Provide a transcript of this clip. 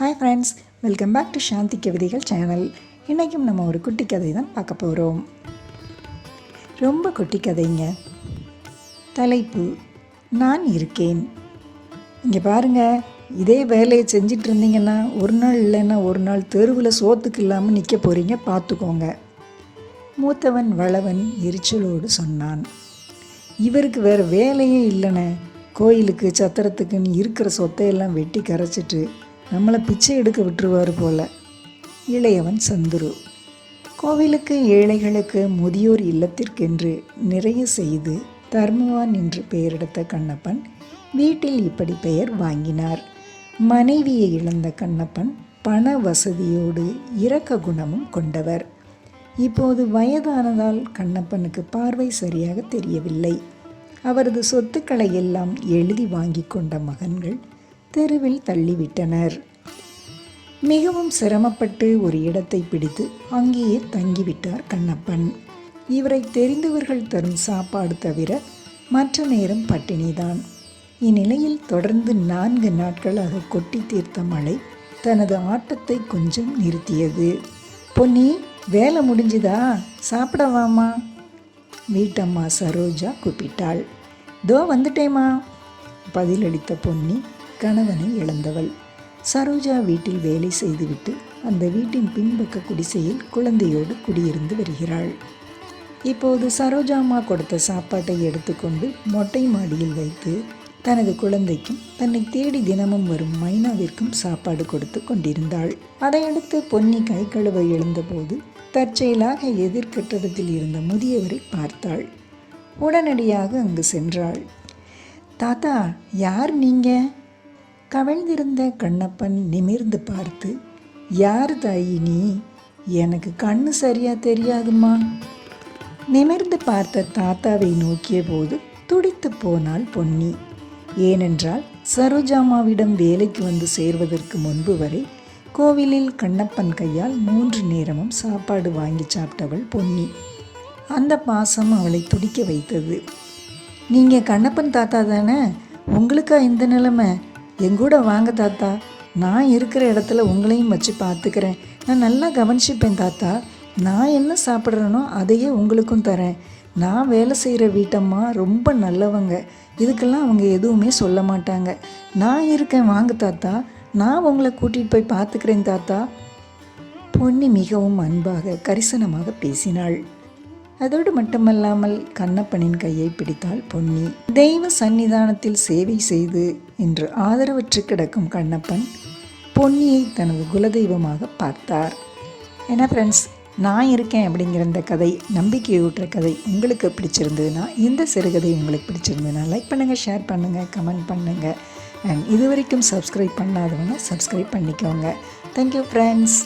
Hi friends welcome back to Shanthi கவிதைகள் channel இன்றைக்கும் நம்ம ஒரு குட்டி கதை தான் பார்க்க போகிறோம் ரொம்ப குட்டி கதைங்க. தலைப்பு நான் இருக்கேன். இங்கே பாருங்க இதே வேலையை செஞ்சிட்டு இருந்தீங்கன்னா ஒரு நாள் இல்லைன்னா ஒரு நாள் தெருவில் சோத்துக்கு இல்லாமல் நிற்க போகிறீங்க பார்த்துக்கோங்க. மூத்தவன் வளவன் எரிச்சலோடு சொன்னான். இவருக்கு வேறு வேலையே இல்லைண்ணே. கோயிலுக்கு சத்திரத்துக்குன்னு இருக்கிற சொத்தையெல்லாம் வெட்டி கரைச்சிட்டு நம்மளை பிச்சை எடுக்க விட்டுருவார் போல. இளையவன் சந்துரு. கோவிலுக்கு ஏழைகளுக்கு முதியோர் இல்லத்திற்கென்று நிறைய செய்து தர்மவான் என்று பெயரெடுத்த கண்ணப்பன் வீட்டில் இப்படி பெயர் வாங்கினார். மனைவியை இழந்த கண்ணப்பன் பண வசதியோடு இரக்க குணமும் கொண்டவர். இப்போது வயதானதால் கண்ணப்பனுக்கு பார்வை சரியாக தெரியவில்லை. அவரது சொத்துக்களை எல்லாம் எழுதி வாங்கி கொண்ட மகன்கள் தெருவில் தள்ளிவிட்டனர். மிகவும் சிரமப்பட்டு ஒரு இடத்தை பிடித்து அங்கேயே தங்கிவிட்டார் கண்ணப்பன். இவரை தெரிந்தவர்கள் தரும் சாப்பாடு தவிர மற்ற நேரம் பட்டினிதான் இந்நிலையில் தொடர்ந்து நான்கு நாட்களாக கொட்டி தீர்த்த மழை தனது ஆட்டத்தை கொஞ்சம் நிறுத்தியது. பொன்னி வேலை முடிஞ்சுதா? சாப்பிடவாமா வீட்டம்மா சரோஜா கூப்பிட்டாள். தோ வந்துட்டேம்மா. பதிலளித்த பொன்னி கணவனை இழந்தவள். சரோஜா வீட்டில் வேலை செய்துவிட்டு அந்த வீட்டின் பின்பக்க குடிசையில் குழந்தையோடு குடியிருந்து வருகிறாள். இப்போது சரோஜாமா கொடுத்த சாப்பாட்டை எடுத்துக்கொண்டு மொட்டை மாடியில் வைத்து தனது குழந்தைக்கும் தன்னை தேடி தினமும் வரும் மைனாவிற்கும் சாப்பாடு கொடுத்து கொண்டிருந்தாள். அதையடுத்து பொன்னி கை கழுவ எழுந்தபோது தற்செயலாக எதிர்கட்டடத்தில் இருந்த முதியவரை பார்த்தாள். உடனடியாக அங்கு சென்றாள். தாத்தா யார் நீங்கள் கவிழ்ந்திருந்த கண்ணப்பன் நிமிர்ந்து பார்த்து யார் தாயி நீ? எனக்கு கண்ணு சரியா தெரியாதுமா நிமிர்ந்து பார்த்த தாத்தாவை நோக்கிய போது துடித்து போனாள் பொன்னி. ஏனென்றால் சரோஜாமாவிடம் வேலைக்கு வந்து சேர்வதற்கு முன்பு வரை கோவிலில் கண்ணப்பன் கையால் மூன்று நேரமும் சாப்பாடு வாங்கி சாப்பிட்டவள் பொன்னி. அந்த பாசம் அவளை துடிக்க வைத்தது. நீங்கள் கண்ணப்பன் தாத்தா தானே? உங்களுக்கா இந்த நிலைமை? எங்கூட வாங்க தாத்தா. நான் இருக்கிற இடத்துல உங்களையும் வச்சு பார்த்துக்கிறேன் நான் நல்லா கவனிச்சுப்பேன் தாத்தா. நான் என்ன சாப்பிட்றேனோ அதையே உங்களுக்கும் தரேன். நான் வேலை செய்கிற வீட்டம்மா ரொம்ப நல்லவங்க. இதுக்கெல்லாம் அவங்க எதுவுமே சொல்ல மாட்டாங்க. நான் இருக்கேன் வாங்க தாத்தா. நான் உங்களை கூட்டிகிட்டு போய் பார்த்துக்கிறேன் தாத்தா. பொன்னி மிகவும் அன்பாக கரிசனமாக பேசினாள். அதோடு மட்டுமல்லாமல் கண்ணப்பனின் கையை பிடித்தாள் பொன்னி. தெய்வ சந்நிதானத்தில் சேவை செய்து என்று ஆதரவற்று கிடக்கும் கண்ணப்பன் பொன்னியை தனது குலதெய்வமாக பார்த்தார். ஏன்னா ஃப்ரெண்ட்ஸ் நான் இருக்கேன் அப்படிங்கிற இந்த கதை நம்பிக்கையூட்டுற கதை உங்களுக்கு பிடிச்சிருந்ததுன்னா இந்த சிறுகதை உங்களுக்கு பிடிச்சிருந்ததுன்னா லைக் பண்ணுங்கள் ஷேர் பண்ணுங்கள் கமெண்ட் பண்ணுங்கள் அண்ட் இது வரைக்கும் சப்ஸ்கிரைப் பண்ணாதவங்க சப்ஸ்கிரைப் பண்ணிக்கோங்க. Thank you friends